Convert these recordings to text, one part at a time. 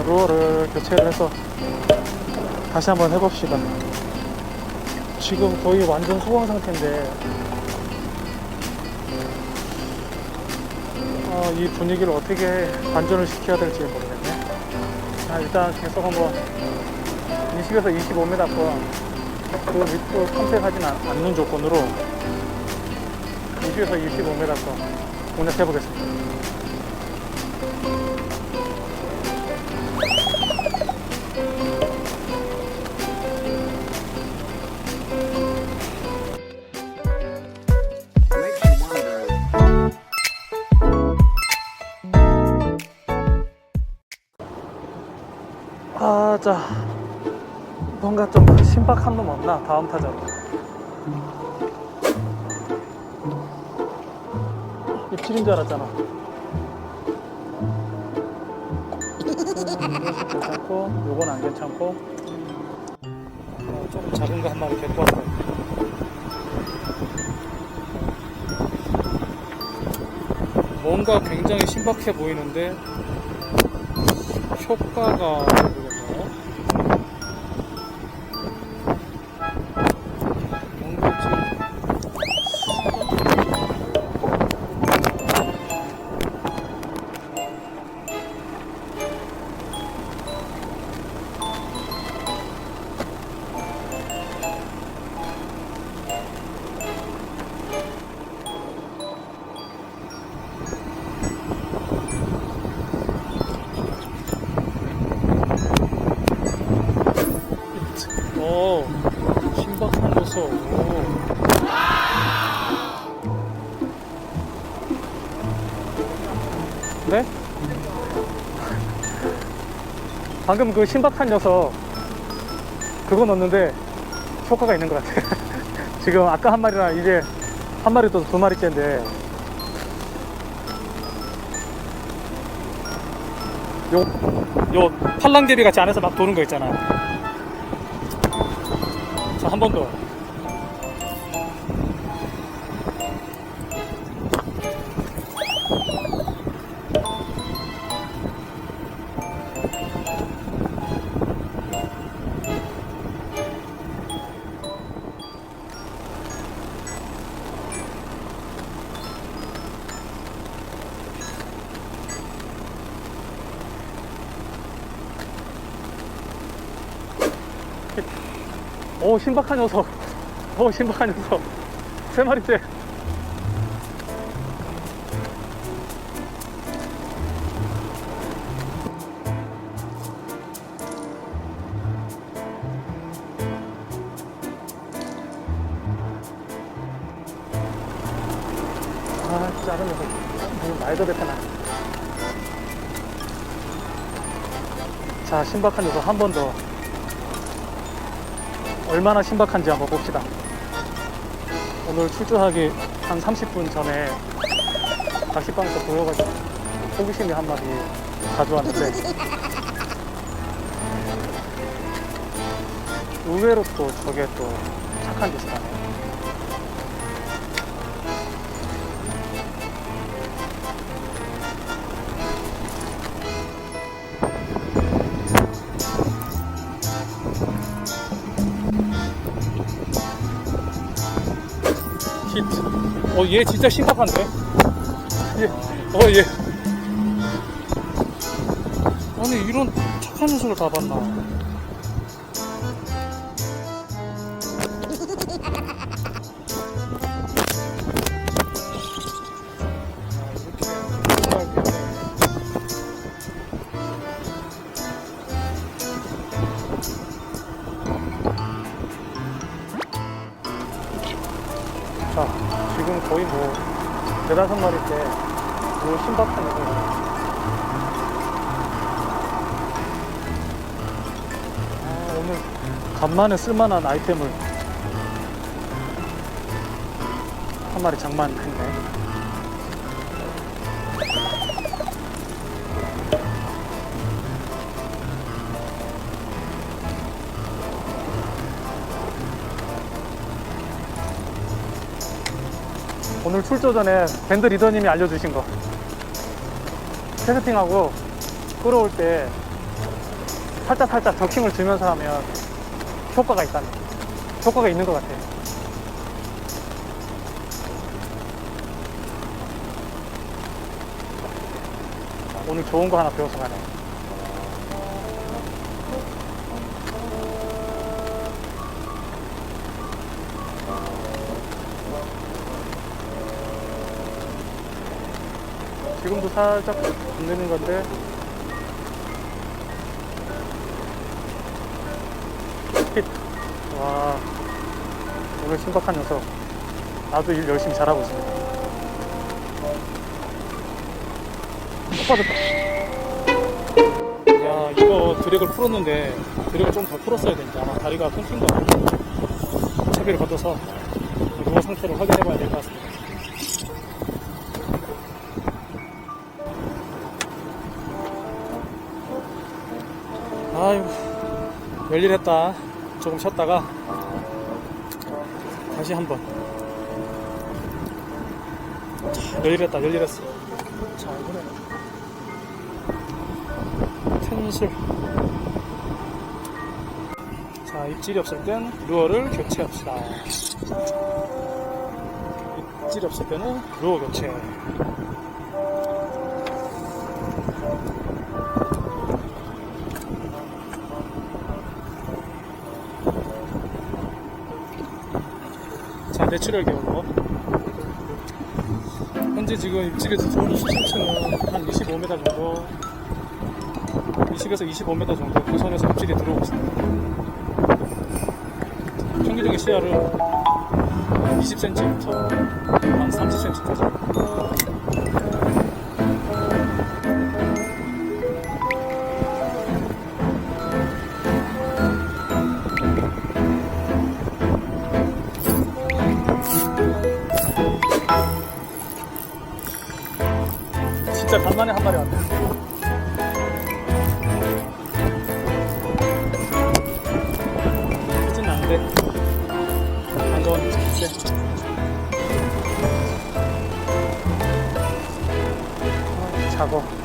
자, 루어를 교체를 해서 다시 한번 해봅시다. 지금 거의 완전 소강 상태인데 어, 이 분위기를 어떻게 반전을 시켜야 될지 모르겠네. 자, 일단 계속 한번 20에서 25m 그 밑으로 탐색하진 않- 않는 조건으로 20에서 25m 공략해 보겠습니다. 아, 자. 뭔가 좀 신박한 놈 없나? 다음 타자로. 입질인 줄 알았잖아. 이것은 괜찮고, 요건 안 괜찮고. 어, 조금 작은 거 한 마리 데리고 왔다. 뭔가 굉장히 신박해 보이는데, 효과가 오. 네? 방금 그 신박한 녀석 그거 넣었는데 효과가 있는 것 같아. 지금 아까 한 마리랑 이제 한 마리 또 두 마리째인데 요, 요 팔랑개비 같이 안에서 막 도는 거 있잖아. 자, 한 번 더. 오, 신박한 녀석. 오, 신박한 녀석. 세 마리째. 아, 작은 녀석. 말도 뱉어나. 자, 신박한 녀석 한 번 더. 얼마나 신박한지 한번 봅시다. 오늘 출조하기 한 30분 전에 낚시방에서 보여가지고 호기심이 한 마리 가져왔는데 의외로 또 저게 또 착한 짓을 하네. 히 어, 얘 진짜 심각한데? 얘, 어, 얘. 아니, 이런 착한 녀석을 다 봤나? 네다섯 마리째, 뭐, 신박한 녀석이 아, 오늘, 간만에 쓸만한 아이템을, 한 마리 장만했네. 오늘 출조 전에 밴드 리더님이 알려주신 거 캐스팅하고 끌어올 때 살짝 살짝 적킹을 주면서 하면 효과가 있다는 효과가 있는 것 같아. 오늘 좋은 거 하나 배워서 가네. 살짝 건드는 건데. 핏. 와 오늘 심각한 녀석. 나도 일 열심히 잘하고 있습니다. 못 빠졌다 야 이거 드랙을 풀었는데 드랙을 좀 더 풀었어야 되는데 아마 다리가 끊긴 거 같아요. 채비를 걷어서 누워 상태를 확인해 봐야 될 것 같습니다 아유 열일했다. 조금 쉬었다가 다시 한번. 자, 열일했다 열일했어. 자 이번에 텐술 자 입질이 없을 땐 루어를 교체합시다. 입질이 없을 때는 루어 교체 내추럴 기어로. 현재 지금 입질에서 들어오는 수심층은 한 25m 정도, 20에서 25m 정도 그 선에서 입질이 들어오고 있습니다. 평균적인 시야를 20cm부터 작어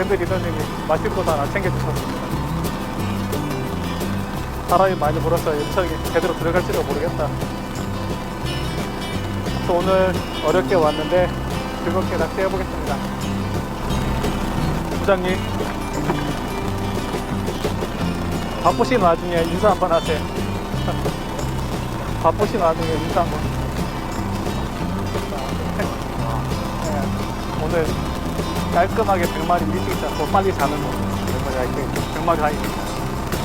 밴드 리더님이 마실 거 하나 챙겨주셨습니다. 바람이 많이 불어서 연척이 제대로 들어갈지도 모르겠다. 또 오늘 어렵게 왔는데 즐겁게 낚시해보겠습니다. 부장님, 바쁘신 와중에 인사 한번 하세요. 바쁘신 와중에 인사 한번. 네, 오늘 깔끔하게 100마리 일찍 잡고 빨리 자는 거. 그래서 이렇게 100마리 하이.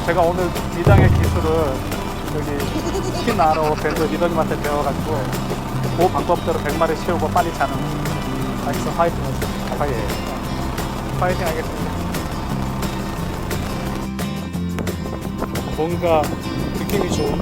제가 오늘 미장의 기술을 여기 신아로 밴드 리더님한테 배워가지고 그 방법대로 100마리 채우고 빨리 자는 거. 알겠어, 화이팅. 화이팅. 화이팅 하겠습니다. 뭔가 느낌이 좋은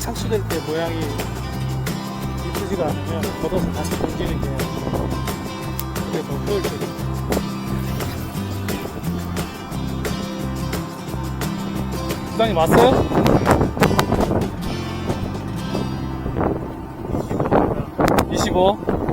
착수될 때 모양이 이쁘지가 않으면 걷어서 다시 던지는 게 그게 더 효율적이에요. 부장님 왔어요? 25.